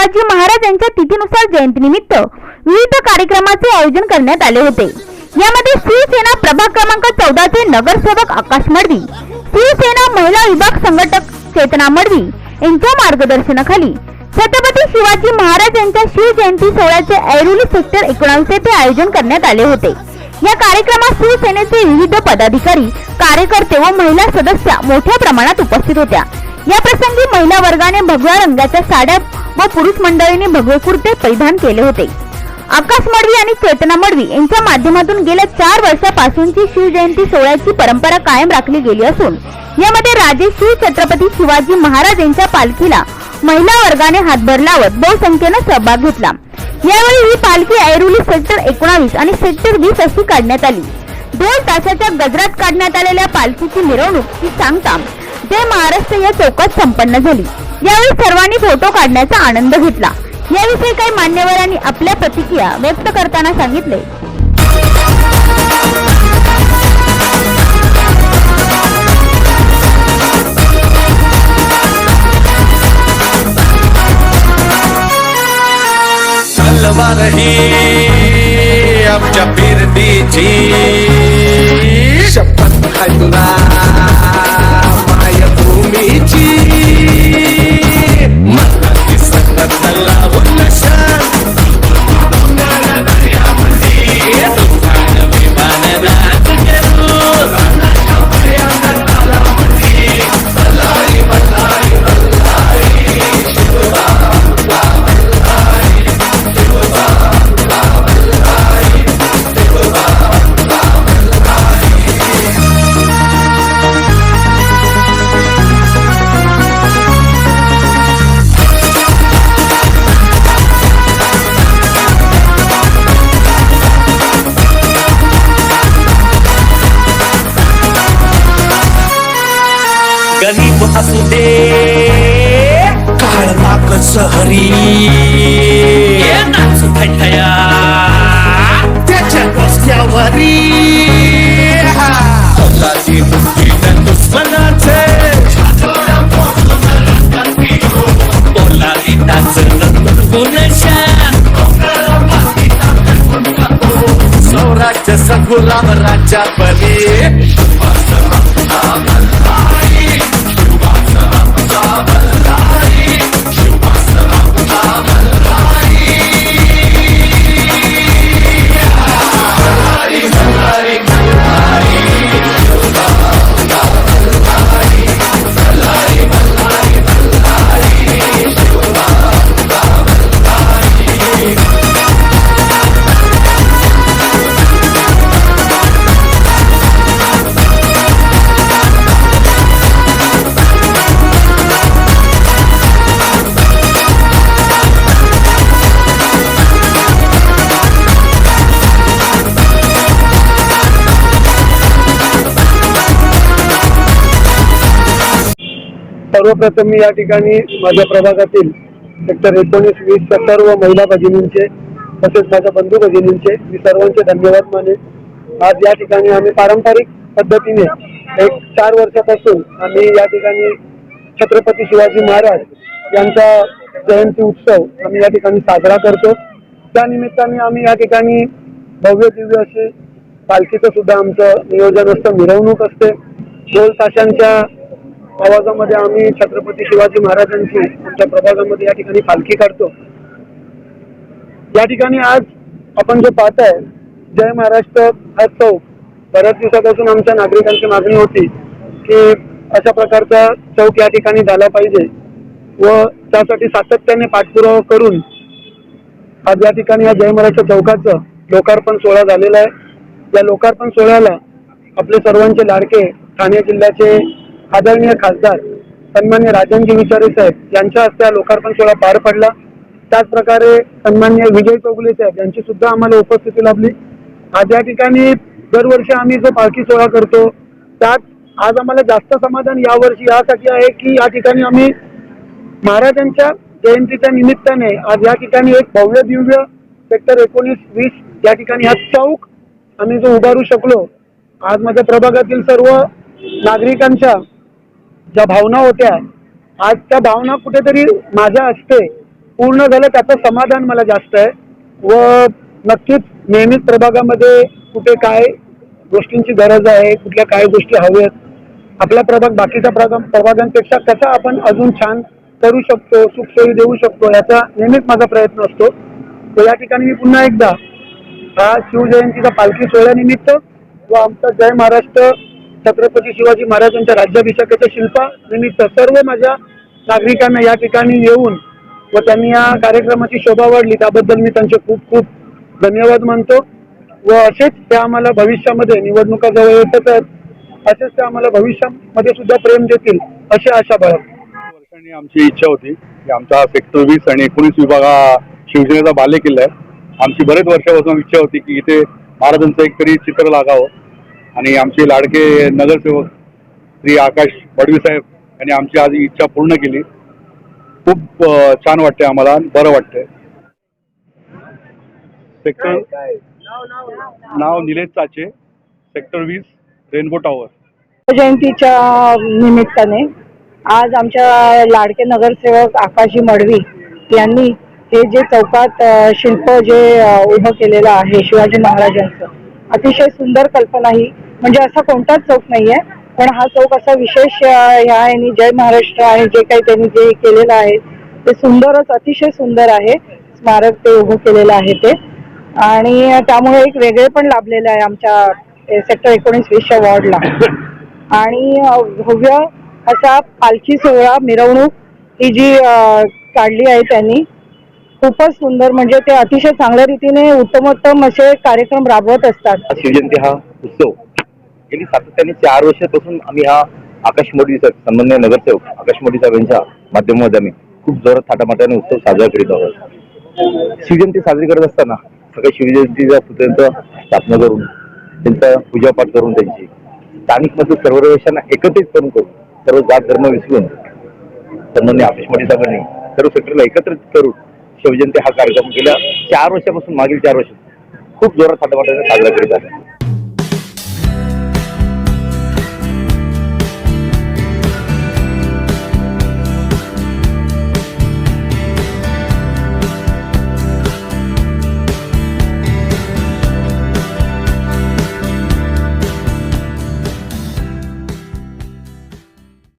शिवाजी महाराज यांच्या तिथीनुसार जयंतीनिमित्त विविध कार्यक्रमाचे आयोजन करण्यात आले होते. यामध्ये शिवसेना प्रभाग क्रमांक चौदाचे नगरसेवक आकाश मडवी शिवसेना महिला विभाग संघटक चेतना मडवी यांच्या मार्गदर्शनाखाली छत्रपती शिवाजी महाराज यांच्या शिवजयंती सोहळ्याचे ऐरोली सेक्टर एकोणावीस येथे आयोजन करण्यात आले होते. या कार्यक्रमात शिवसेनेचे विविध पदाधिकारी कार्यकर्ते व महिला सदस्या मोठ्या प्रमाणात उपस्थित होत्या. या प्रसंगी महिला वर्गाने भगव्या रंगाच्या साड्या व पुरुष मंडळीने भगवे कुर्ते परिधान केले होते. आकाश मडवी आणि चेतना मडवी यांच्या माध्यमातून गेल्या चार वर्षापासूनची शिवजयंती सोहळ्याची परंपरा कायम राखली गेली असून यामध्ये राजे श्री छत्रपती शिवाजी महाराज यांच्या पालखीला महिला वर्गाने हातभार लावत बहुसंख्येनं सहभाग घेतला. यावेळी ही पालखी ऐरोली सेक्टर एकोणावीस आणि सेक्टर वीस अशी काढण्यात आली. दोन तासाच्या गजरात काढण्यात आलेल्या पालखीची मिरवणूक ही सांगता जय महाराष्ट्र या चौकात संपन्न झाली. यावेळी सर्वांनी फोटो काढण्याचा आनंद घेतला. याविषयी काही मान्यवरांनी आपल्या प्रतिक्रिया व्यक्त करताना सांगितले. आमच्या फिरतीची शपथ आहे सहरी. नाचू थंडया त्याच्या रस्त्यावरी औलादी मुक्तीच्या दुश्मनाचे. ओलादी नाचणं गुणशान स्वराज्य सगुलाम राज्या सर्वप्रथम मी या ठिकाणी माझ्या प्रभागातील सेक्टर एकोणीस वीसच्या सर्व महिला भगिनींचे तसेच माझ्या बंधू भगिनींचे मी सर्वांचे धन्यवाद माने आज या ठिकाणी आम्ही पारंपरिक पद्धतीने एक चार वर्षापासून आम्ही या ठिकाणी छत्रपती शिवाजी महाराज यांचा जयंती उत्सव आम्ही या ठिकाणी साजरा करतो. त्या निमित्ताने आम्ही या ठिकाणी भव्य दिव्य असे पालखीचं सुद्धा आमचं नियोजन असतं मिरवणूक असते. ढोल ताशांच्या आवाजामध्ये आम्ही छत्रपती शिवाजी महाराजांची आमच्या प्रभागामध्ये या ठिकाणी पालखी काढतो. या ठिकाणी आज आपण जे पाहत आहे जय महाराष्ट्र हा चौक. बऱ्याच दिवसापासून आमच्या नागरिकांची मागणी होती की अशा प्रकारचा चौक या ठिकाणी झाला पाहिजे व त्यासाठी सातत्याने पाठपुरावा करून आज या ठिकाणी या जय महाराष्ट्र चौकाचं लोकार्पण सोहळा झालेला आहे. या लोकार्पण सोहळ्याला आपले सर्वांचे लाडके ठाणे जिल्ह्याचे आदरणीय खासदार सन्मान्य राजनजी विचारे साहेब यांच्या हस्ते हा लोकार्पण सोहळा पार पडला. त्याचप्रकारे सन्मान्य विजय चौगुले साहेब यांची सुद्धा आम्हाला उपस्थिती लाभली. आज या ठिकाणी दरवर्षी आम्ही जो पालखी सोहळा करतो त्यात आज आम्हाला जास्त समाधान यावर्षी यासाठी आहे की या ठिकाणी आम्ही महाराजांच्या जयंतीच्या निमित्ताने आज या ठिकाणी एक भव्य दिव्य सेक्टर एकोणीस वीस या ठिकाणी हा चौक आम्ही जो उभारू शकलो आज माझ्या प्रभागातील सर्व नागरिकांच्या ज्या भावना होत्या आज त्या भावना कुठेतरी माझ्या असते पूर्ण झालं त्याचं समाधान मला जास्त आहे. व नक्कीच नेहमीच प्रभागामध्ये कुठे काय गोष्टींची गरज आहे कुठल्या काय गोष्टी हव्यात आपला प्रभाग बाकीच्या प्रभाग प्रभागांपेक्षा कसा आपण अजून छान करू शकतो सुखसोयी देऊ शकतो याचा नेहमीच माझा प्रयत्न असतो. तर या ठिकाणी मी पुन्हा एकदा हा शिवजयंतीचा पालखी सोहळ्यानिमित्त व आमचा जय महाराष्ट्र छत्रपती शिवाजी महाराजांच्या राज्याभिषेकाच्या शिल्पानिमित्त सर्व माझ्या नागरिकांना या ठिकाणी येऊन व त्यांनी या कार्यक्रमाची शोभा वाढली त्याबद्दल मी त्यांचे खूप खूप धन्यवाद मानतो. व असेच ते आम्हाला भविष्यामध्ये निवडणुका जवळ येतच आहेत असेच ते आम्हाला भविष्यामध्ये सुद्धा प्रेम देतील अशी आशा बाळगतो. वर्षांनी आमची इच्छा होती की आमचा सेक्टर वीस आणि एकोणीस विभाग हा शिवसेनेचा बालेकिल्ला आहे. आमची बरेच वर्षापासून इच्छा होती की इथे महाराजांचं एक तरी चित्र लागावं. आणि आमचे लाडके नगरसेवक श्री आकाश बडवी साहेब यांनी आमची आज इच्छा पूर्ण केली. खूप छान वाटते आम्हाला बरं वाटतंय. सेक्टर नाव निलेश चाचे सेक्टर वीस रेनबो टॉवर जयंतीच्या निमित्ताने आज आमच्या लाडके नगरसेवक आकाशी मडवी यांनी हे जे चौकात शिल्प जे उभं केलेलं आहे शिवाजी महाराजांचं अतिशय सुंदर कल्पना ही म्हणजे असा कोणताच चौक नाहीये. पण हा चौक असा विशेष ह्या यांनी जय महाराष्ट्र आहे जे काही त्यांनी जे केलेलं आहे ते सुंदरच अतिशय सुंदर आहे. स्मारक ते उभं केलेलं आहे ते. आणि त्यामुळे एक वेगळे पण लाभलेलं आहे आमच्या सेक्टर एकोणीस वीसच्या वॉर्डला. आणि भव्य असा पालखी सोहळा मिरवणूक ही जी काढली आहे त्यांनी खूपच सुंदर म्हणजे ते अतिशय चांगल्या रीतीने उत्तमोत्तम असे कार्यक्रम राबवत असतात. शिवजयंती हा उत्सव. गेली सातत्याने चार वर्षापासून आम्ही हा आकाश मोदी साहेब सन्मान्य नगरसेवक आकाश मोदी साहेबांच्या माध्यमामध्ये आम्ही खूप जोरात थाटामाटाने उत्सव साजरा करीत आहोत. शिवजयंती साजरी करत असताना सगळ्या शिवजयंतीच्या पुतळ्यांचं स्थापना करून त्यांचा पूजापाठ करून त्यांची स्थानिकमध्ये सर्व रहिवाशांना एकत्रित करून करून सर्व जात धर्म विसरून सन्मान्य आकाश मोदी साहेबांनी सर्व सेक्टरला एकत्रित करून शिवजयंती हा कार्यक्रम गेल्या चार वर्षापासून मागील चार वर्ष खूप जोरात थाटामाटाने साजरा करीत आहे